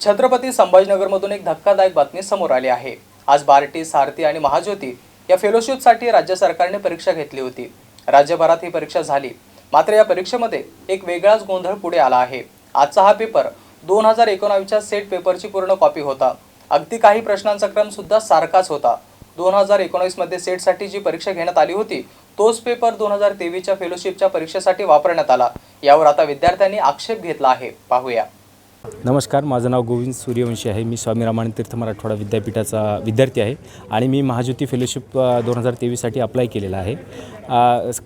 छत्रपती संभाजीनगरमधून एक धक्कादायक बातमी समोर आली आहे. आज बार्टी सारथी आणि महाज्योती या फेलोशिपसाठी राज्य सरकारने परीक्षा घेतली होती. राज्यभरात ही परीक्षा झाली. मात्र या परीक्षेमध्ये एक वेगळाच गोंधळ पुढे आला आहे. आजचा हा पेपर दोन हजार एकोणावीसच्या सेट पेपरची पूर्ण कॉपी होता. अगदी काही प्रश्नांचा क्रम सुद्धा सारखाच होता. दोन हजार एकोणावीसमध्ये सेटसाठी जी परीक्षा घेण्यात आली होती तोच पेपर दोन हजार तेवीसच्या फेलोशिपच्या परीक्षेसाठी वापरण्यात आला. यावर आता विद्यार्थ्यांनी आक्षेप घेतला आहे. पाहूया. नमस्कार माझं नाव गोविंद सूर्यवंशी आहे. मी स्वामी रामानंद तीर्थ मराठवाडा विद्यापीठाचा विद्यार्थी आहे आणि मी महाज्योती फेलोशिप दोन हजार तेवीससाठी अप्लाय केलेला आहे.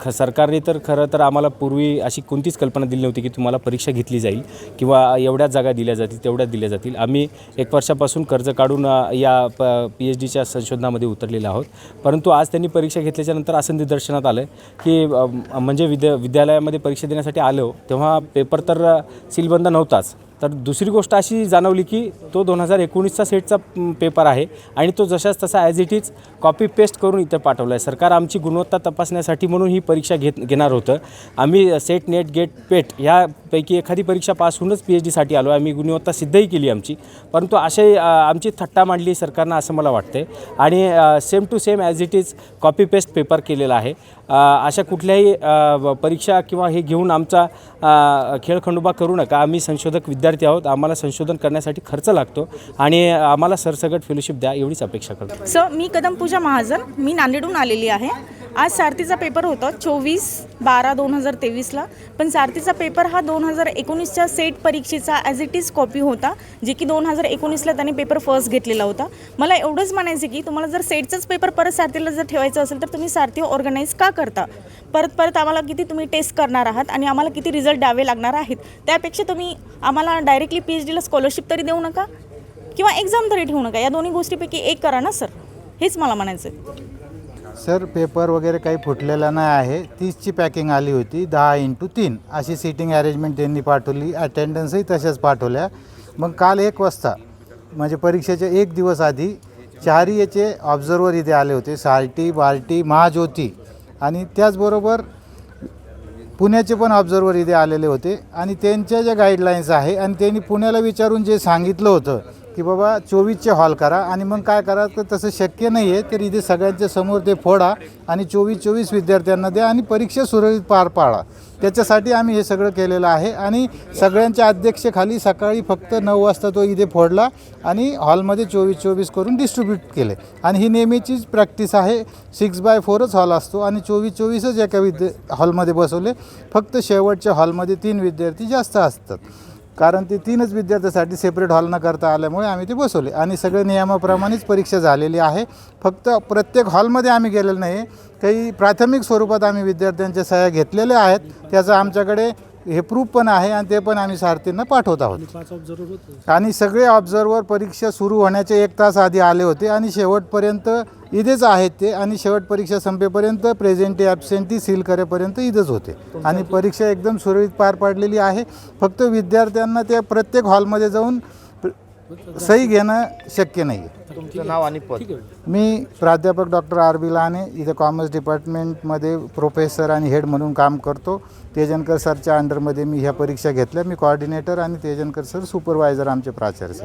ख सरकारने तर खरं तर आम्हाला पूर्वी अशी कोणतीच कल्पना दिली नव्हती की तुम्हाला परीक्षा घेतली जाईल किंवा एवढ्याच जागा दिल्या जातील तेवढ्याच दिल्या जातील. आम्ही एक वर्षापासून कर्ज काढून या प पी एच डीच्या संशोधनामध्ये उतरलेलो आहोत. परंतु आज त्यांनी परीक्षा घेतल्याच्यानंतर असं निदर्शनात आलं की म्हणजे विद्या विद्यालयामध्ये परीक्षा देण्यासाठी आलो तेव्हा पेपर तर सीलबंद नव्हताच. तर दुसरी गोष्ट अशी जाणवली की तो दोन हजार एकोणीसचा सेटचा पेपर आहे आणि तो जशाच तसा as it is copy paste करून इथं पाठवला आहे सरकार आमची गुणवत्ता तपासण्यासाठी म्हणून ही परीक्षा घेत घेणार होतं. आम्ही सेट नेट गेट पेट ह्या पैकी एखादी परीक्षा पास होऊनच पी एच डीसाठी आलो आम्ही गुणवत्ता सिद्धही केली आमची. परंतु असे आमची थट्टा मांडली सरकारनं असं मला वाटतं आणि same to same as it is copy paste paper केलेला आहे. अशा कुठल्याही परीक्षा किंवा हे घेऊन आमचा खेळखंडोबा करू नका. आम्ही संशोधक विद्यार्थी आहोत. आम्हाला संशोधन करण्यासाठी खर्च लागतो. आणि आम्हाला सरसगट फेलोशिप द्या एवढीच अपेक्षा करतो. सर मी कदम पूजा महाजन. मी नांदेडहून आलेली आहे. आज सारथीचा पेपर होता चोवीस बारा दोन हजार तेवीसला. पण सारथीचा पेपर हा दोन हजार एकोणीसच्या सेट परीक्षेचा ॲज इट इज कॉपी होता जे की दोन हजार एकोणीसला त्यांनी पेपर फर्स्ट घेतलेला होता. मला एवढंच म्हणायचं की तुम्हाला जर सेटचाच पेपर परत सारथीला जर ठेवायचं असेल तर तुम्ही सारथी ऑर्गनाईज का करता? परत परत आम्हाला किती तुम्ही टेस्ट करणार आहात आणि आम्हाला किती रिझल्ट द्यावे लागणार आहेत? त्यापेक्षा तुम्ही आम्हाला डायरेक्टली पी एच डीला स्कॉलरशिप तरी देऊ नका किंवा एक्झाम तरी ठेवू नका. या दोन्ही गोष्टीपैकी एक करा ना सर हेच मला म्हणायचं आहे सर पेपर वगैरे काही फुटलेला नाही आहे. तीसची पॅकिंग आली होती दहा इंटू तीन. अशी सिटिंग अरेंजमेंट त्यांनी पाठवली अटेंडन्सही तशाच पाठवल्या. मग काल एक वाजता म्हणजे परीक्षेच्या एक दिवस आधी चारही याचे ऑब्झर्वर इथे आले होते साल्टी बाल्टी महाज्योती आणि त्याचबरोबर पुण्याचे पण ऑब्झर्वर इथे आलेले होते. आणि त्यांच्या ज्या गाईडलाईन्स आहे आणि त्यांनी पुण्याला विचारून जे सांगितलं होतं की बाबा चोवीसचे हॉल करा आणि मग काय करा तर तसं शक्य नाही आहे तर इथे सगळ्यांच्या समोर ते फोडा आणि चोवीस चोवीस विद्यार्थ्यांना द्या आणि परीक्षा सुरळीत पार पाडा. त्याच्यासाठी आम्ही हे सगळं केलेलं आहे आणि सगळ्यांच्या अध्यक्षेखाली सकाळी फक्त नऊ वाजता तो इथे फोडला आणि हॉलमध्ये चोवीस चोवीस करून डिस्ट्रीब्यूट केले. आणि ही नेहमीचीच प्रॅक्टिस आहे. सिक्स बाय फोरच हॉल असतो आणि चोवीस चोवीसच एका विद्या हॉलमध्ये बसवले. फक्त शेवटच्या हॉलमध्ये तीन विद्यार्थी जास्त असतात. कारण ते तीनच विद्यार्थ्यासाठी सेपरेट हॉल न करता आल्यामुळे आम्ही ते बसवले. आणि सगळे नियमाप्रमाणेच परीक्षा झालेली आहे. फक्त प्रत्येक हॉलमध्ये आम्ही गेलेलो नाही काही प्राथमिक स्वरूपात आम्ही विद्यार्थ्यांच्या सह्या घेतलेल्या आहेत. त्याचं आमच्याकडे हे प्रूफ पण आहे आणि ते पण आम्ही सारथींना पाठवत आहोत. आणि सगळे ऑब्झर्वर परीक्षा सुरू होण्याचे एक तास आधी आले होते आणि शेवटपर्यंत इथेच आहेत ते आणि शेवट परीक्षा संपेपर्यंत प्रेझेंटी ॲबसेंटी सील करेपर्यंत इथंच होते. आणि परीक्षा एकदम सुरळीत पार पाडलेली आहे. फक्त विद्यार्थ्यांना त्या प्रत्येक हॉलमध्ये जाऊन सही घेणं शक्य नाही आहे तुमचं नाव आणि पद? मी प्राध्यापक डॉक्टर आर बी लाने इथे कॉमर्स डिपार्टमेंटमध्ये प्रोफेसर आणि हेड म्हणून काम करतो. तेजनकर सरच्या अंडरमध्ये मी ह्या परीक्षा घेतल्या. मी कॉर्डिनेटर आणि तेजनकर सर सुपरवायझर आमचे प्राचार्य सर